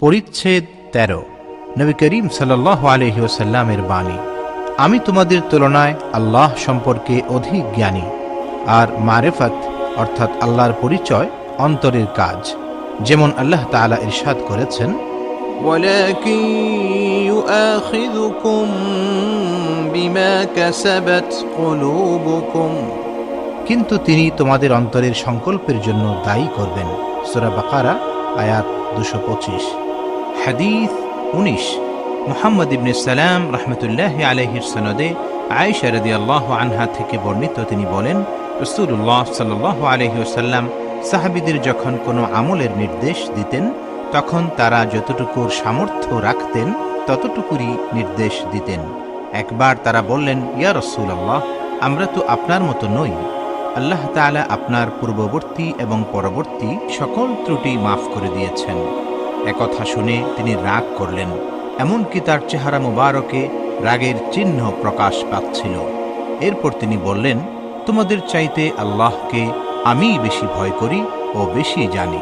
পরিচ্ছেদ তেরো নবী করিম সাল্লাহ আলহি ওসাল্লামের বাণী আমি তোমাদের তুলনায় আল্লাহ সম্পর্কে অধিক জ্ঞানী আর মারেফত অর্থাৎ আল্লাহর পরিচয় অন্তরের কাজ যেমন আল্লাহ তাআলা ইরশাদ করেছেন ولكن يؤاخذكم بما كسبت قلوبكم কিন্তু তিনি তোমাদের অন্তরের সংকল্পের জন্য দায়ী করবেন সুরা বাকারা আয়াত দুশো পঁচিশ হাদিস উনিশ। মুহাম্মদ ইবনে সালাম রহমতুল্লাহ আলহির সনদে আয়েশা রদি আল্লাহ আনহা থেকে বর্ণিত, তিনি বলেন রসুল্লাহ সাল্লাহ আলহি ওসাল্লাম সাহাবিদের যখন কোনো আমলের নির্দেশ দিতেন, তখন তারা যতটুকুর সামর্থ্য রাখতেন, ততটুকুরই নির্দেশ দিতেন। একবার তারা বললেন, ইয়া রসুল আল্লাহ আমরা তো আপনার মতো নই। আল্লাহ তাআলা আপনার পূর্ববর্তী এবং পরবর্তী সকল ত্রুটি মাফ করে দিয়েছেন। একথা শুনে তিনি রাগ করলেন, এমনকি তার চেহারা মুবারকে রাগের চিহ্ন প্রকাশ পাচ্ছিল। এরপর তিনি বললেন, তোমাদের চাইতে আল্লাহকে আমি বেশি ভয় করি ও বেশি জানি।